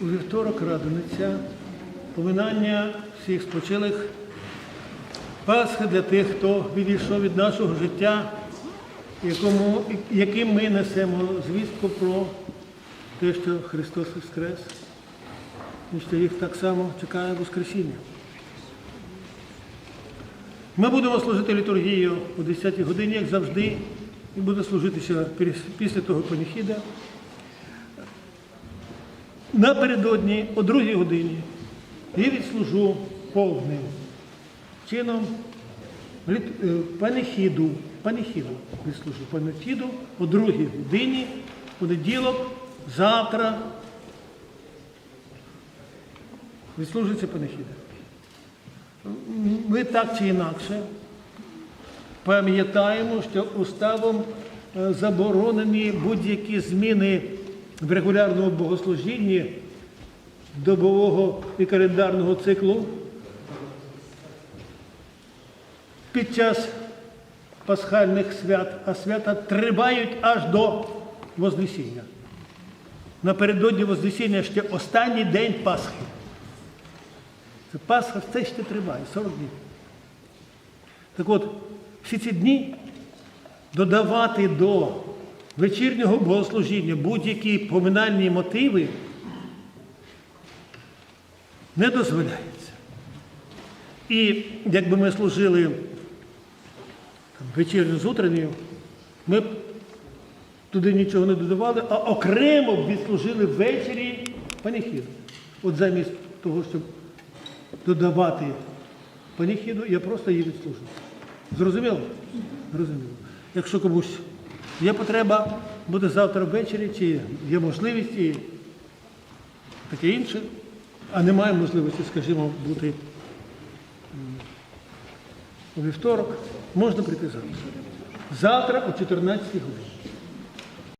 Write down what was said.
У вівторок радуниця, поминання всіх спочилих, Пасха для тих, хто відійшов від нашого життя, якому, яким ми несемо звістку про те, що Христос Воскрес, і що їх так само чекає Воскресіння. Ми будемо служити літургію о 10-й годині, як завжди, і буде служити ще після того паніхіда. Напередодні, о 2 годині, я відслужу повним чином е, панихіду, панихіду відслужу панихіду о 2 годині, понеділок, завтра відслужиться панихіда. Ми так чи інакше пам'ятаємо, що уставом е, заборонені будь-які зміни в регулярному богослужінні добового і календарного циклу під час пасхальних свят, а свята тривають аж до Вознесіння. Напередодні Вознесіння ще останній день Пасхи. Це Пасха це ще триває, 40 днів. Так от, всі ці дні додавати до вечірнього богослужіння будь-які поминальні мотиви не дозволяється. І якби ми служили вечірню з утренньою, ми б туди нічого не додавали, а окремо б відслужили ввечері паніхіду. От замість того, щоб додавати паніхіду, я просто її відслужу. Зрозуміло? Зрозуміло. Якщо комусь є потреба, буде завтра ввечері, чи є можливість і таке інше, а немає можливості, скажімо, бути у вівторок, можна прийти завтра. Завтра о 14 годині.